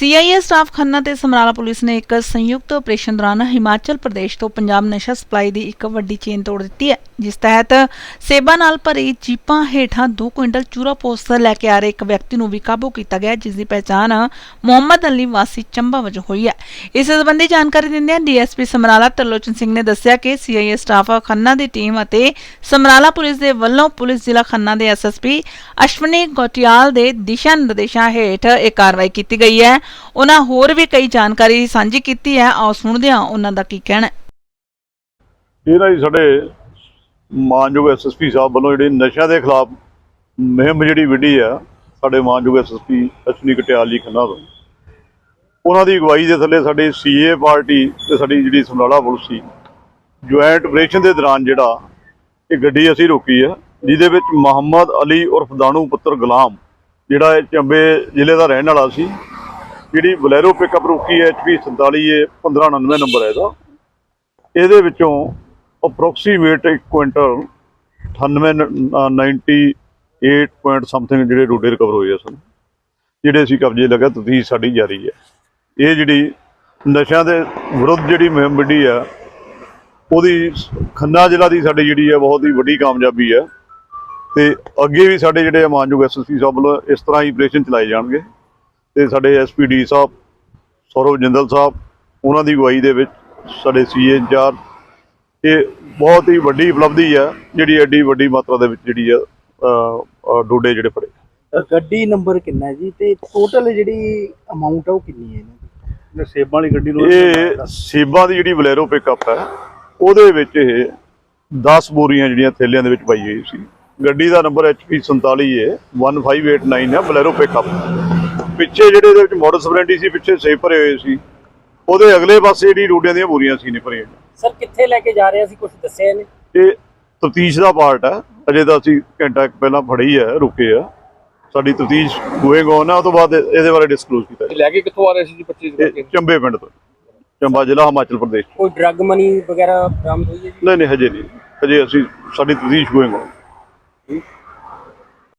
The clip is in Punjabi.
ਸੀਆਈਏ ਸਟਾਫ ਖੰਨਾ ਤੇ ਸਮਰਾਲਾ ਪੁਲਿਸ ਨੇ ਇੱਕ ਸੰਯੁਕਤ ਆਪਰੇਸ਼ਨ ਦੌਰਾਨ ਹਿਮਾਚਲ ਪ੍ਰਦੇਸ਼ ਤੋਂ ਪੰਜਾਬ ਨਸ਼ਾ ਸਪਲਾਈ ਦੀ ਇੱਕ ਵੱਡੀ ਚੇਨ ਤੋੜ ਦਿੱਤੀ ਹੈ, ਜਿਸ ਤਹਿਤ ਸੇਬਾਂ ਨਾਲ ਭਰੀ ਜੀਪਾਂ ਹੇਠਾਂ 2 ਕੁਇੰਟਲ ਚੂਰਾ ਪੋਸਟਰ ਲੈ ਕੇ ਆ ਰਹੇ ਇੱਕ ਵਿਅਕਤੀ ਨੂੰ ਵੀ ਕਾਬੂ ਕੀਤਾ ਗਿਆ, ਜਿਸ ਦੀ ਪਛਾਣ ਮੁਹੰਮਦ ਅਲੀ ਵਾਸੀ ਚੰਬਾ ਵਜੋਂ ਹੋਈ ਹੈ। ਇਸ ਸੰਬੰਧੀ ਜਾਣਕਾਰੀ ਦਿੰਦਿਆਂ ਡੀਐਸਪੀ ਸਮਰਾਲਾ ਤਰਲੋਚਨ ਸਿੰਘ ਨੇ ਦੱਸਿਆ ਕਿ ਸੀਆਈਏ ਸਟਾਫ ਖੰਨਾ ਦੀ ਟੀਮ ਅਤੇ ਸਮਰਾਲਾ ਪੁਲਿਸ ਦੇ ਵੱਲੋਂ ਪੁਲਿਸ ਜ਼ਿਲ੍ਹਾ ਖੰਨਾ ਦੇ ਐਸਐਸਪੀ ਅਸ਼ਵਨੀ ਗੋਟਿਆਲ ਦੇ ਦਿਸ਼ਾ ਨਿਰਦੇਸ਼ਾਂ ਹੇਠ ਇਹ ਕਾਰਵਾਈ ਕੀਤੀ ਗਈ ਹੈ। ਉਹਨਾਂ ਹੋਰ ਵੀ ਕਈ ਜਾਣਕਾਰੀ ਸਾਂਝੀ ਕੀਤੀ ਹੈ। ਆਓ ਸੁਣਦੇ ਹਾਂ ਉਹਨਾਂ ਦਾ ਕੀ ਕਹਿਣਾ ਹੈ। ਇਹ ਨਾ ਜੀ ਸਾਡੇ ਮਾਨਯੋਗ ਐਸਐਸਪੀ ਸਾਹਿਬ ਵੱਲੋਂ ਜਿਹੜੇ ਨਸ਼ਿਆਂ ਦੇ ਖਿਲਾਫ ਮੁਹਿੰਮ ਜਿਹੜੀ ਵਿੱਢੀ ਆ, ਸਾਡੇ ਮਾਨਯੋਗ ਐਸਐਸਪੀ ਅਸ਼ਵਨੀ ਕਟਿਆਲ ਜੀ ਖੰਨਾ ਤੋਂ। ਉਹਨਾਂ ਦੀ ਅਗਵਾਈ ਦੇ ਥੱਲੇ ਸਾਡੀ ਸੀਏ ਪਾਰਟੀ ਤੇ ਸਾਡੀ ਜਿਹੜੀ ਸਮਰਾਲਾ ਪੁਲਿਸ ਸੀ, ਜੁਆਇੰਟ ਆਪਰੇਸ਼ਨ ਦੇ ਦੌਰਾਨ ਜਿਹੜਾ ਇਹ ਗੱਡੀ ਅਸੀਂ ਰੋਕੀ ਆ, ਜਿਹਦੇ ਵਿੱਚ ਮੁਹੰਮਦ ਅਲੀ ਉਰਫ ਦਾਨੂ ਪੁੱਤਰ ਗੁਲਾਮ, ਜਿਹੜਾ ਚੰਬੇ ਜ਼ਿਲ੍ਹੇ ਦਾ ਰਹਿਣ ਵਾਲਾ ਸੀ ਜਿਹੜੀ ਬਲੈਰੋ ਪਿਕਅਪ ਰੋਕੀ ਹੈ ਐਚਪੀ 47 ਇਹ 1599 ਨੰਬਰ ਹੈ ਇਹਦਾ। ਇਹਦੇ ਵਿੱਚੋਂ ਅਪਰੋਕਸੀਮੇਟ 1 ਕੁਇੰਟਲ 98 ਪੁਆਇੰਟ ਸਮਥਿੰਗ ਜਿਹੜੇ ਰੋਡੇ ਰਿਕਵਰ ਹੋਏ ਆ ਸਨ, ਜਿਹੜੇ ਅਸੀਂ ਕਬਜ਼ੇ ਲਗਾ ਤਫਤੀਸ਼ ਸਾਡੀ ਜਾਰੀ ਹੈ। ਇਹ ਜਿਹੜੀ ਨਸ਼ਿਆਂ ਦੇ ਵਿਰੁੱਧ ਜਿਹੜੀ ਮੁਹਿੰਮ ਵਿੱਢੀ ਆ, ਉਹਦੀ ਖੰਨਾ ਜ਼ਿਲ੍ਹਾ ਦੀ ਸਾਡੀ ਜਿਹੜੀ ਹੈ ਬਹੁਤ ਹੀ ਵੱਡੀ ਕਾਮਯਾਬੀ ਹੈ ਤੇ ਅੱਗੇ ਵੀ ਸਾਡੇ ਜਿਹੜੇ ਮਾਨਯੋਗ ਐਸਐਸਪੀ ਸਾਹਿਬ ਵੱਲੋਂ ਇਸ ਤਰ੍ਹਾਂ ਹੀ ਆਪਰੇਸ਼ਨ ਚਲਾਏ ਜਾਣਗੇ। ਤੇ ਸਾਡੇ ਐਸਪੀਡੀ ਸਾਹਿਬ ਸੌਰਵ ਜਿੰਦਲ ਸਾਹਿਬ ਉਹਨਾਂ ਦੀ ਅਗਵਾਈ ਦੇ ਵਿੱਚ ਸਾਡੇ ਸੀਏ ਇੰਚਾਰਜ ਇਹ ਬਹੁਤ ਹੀ ਵੱਡੀ ਉਪਲਬਧੀ ਹੈ ਜਿਹੜੀ ਐਡੀ ਵੱਡੀ ਮਾਤਰਾ ਦੇ ਵਿੱਚ ਜਿਹੜੀ ਆ ਡੋਡੇ ਜਿਹੜੇ ਫੜੇ ਗੱਡੀ ਨੰਬਰ ਕਿੰਨਾ ਜੀ? ਤੇ ਟੋਟਲ ਜਿਹੜੀ ਅਮਾਉਂਟ ਹੈ ਉਹ ਕਿੰਨੀ ਹੈ ਇਹਨਾਂ ਦੀ? ਸੇਬਾਂ ਵਾਲੀ ਗੱਡੀ ਨੂੰ ਇਹ ਸੇਬਾਂ ਦੀ ਜਿਹੜੀ ਬਲੈਰੋ ਪਿਕਅਪ ਹੈ ਉਹਦੇ ਵਿੱਚ ਇਹ 10 ਬੋਰੀਆਂ ਜਿਹੜੀਆਂ ਥੈਲਿਆਂ ਦੇ ਵਿੱਚ ਪਾਈ ਹੋਈ ਸੀ। ਗੱਡੀ ਦਾ ਨੰਬਰ HP 47 ਹੈ 1589 ਹੈ ਬਲੈਰੋ ਪਿਕਅਪ ਪਿੱਛੇ ਜਿਹੜੇ ਇਹਦੇ ਵਿੱਚ ਮੋਟਰ ਸਪਰੈਂਡੀ ਸੀ ਪਿੱਛੇ ਸੇਬ ਭਰੇ ਹੋਏ ਸੀ। ਉਹਦੇ ਅਗਲੇ ਪਾਸੇ ਜਿਹੜੀ ਰੋਡਿਆਂ ਦੀਆਂ ਬੋਰੀਆਂ ਸੀ ਨੇ ਭਰੀਆਂ। ਸਰ ਕਿੱਥੇ ਲੈ ਕੇ ਜਾ ਰਹੇ ਸੀ ਕੁਝ ਦੱਸਿਆ ਨੇ ਇਹ ਤਫਤੀਸ਼ ਦਾ ਪਾਰਟ ਹੈ ਅਜੇ ਤਾਂ ਅਸੀਂ ਘੰਟਾ ਕੁ ਪਹਿਲਾਂ ਫੜੀ ਹੈ ਰੁਕੇ ਆ। ਸਾਡੀ ਤਫਤੀਸ਼ ਗੋਇੰਗ ਔਨ ਹੈ ਉਹ ਤੋਂ ਬਾਅਦ ਇਹ- ਇਹਦੇ ਬਾਰੇ ਡਿਸਕਲੋਜ਼ ਕੀਤਾ ਲੈ ਕੇ ਕਿੱਥੋਂ ਆ ਰਹੇ ਸੀ ਜੀ 25 ਇਹ ਚੰਬੇ ਪਿੰਡ ਤੋਂ। ਚੰਬਾ ਜ਼ਿਲ੍ਹਾ ਹਿਮਾਚਲ ਪ੍ਰਦੇਸ਼ ਕੋਈ ਡਰੱਗ ਮਨੀ ਵਗੈਰਾ ਬਰਾਮਦ ਹੋਈ ਹੈ ਜੀ? ਨਹੀਂ ਨਹੀਂ ਹਜੇ ਨਹੀਂ। ਹਜੇ ਅਸੀਂ ਸਾਡੀ ਤਫਤੀਸ਼ ਗੋਇੰਗ ਔਨ।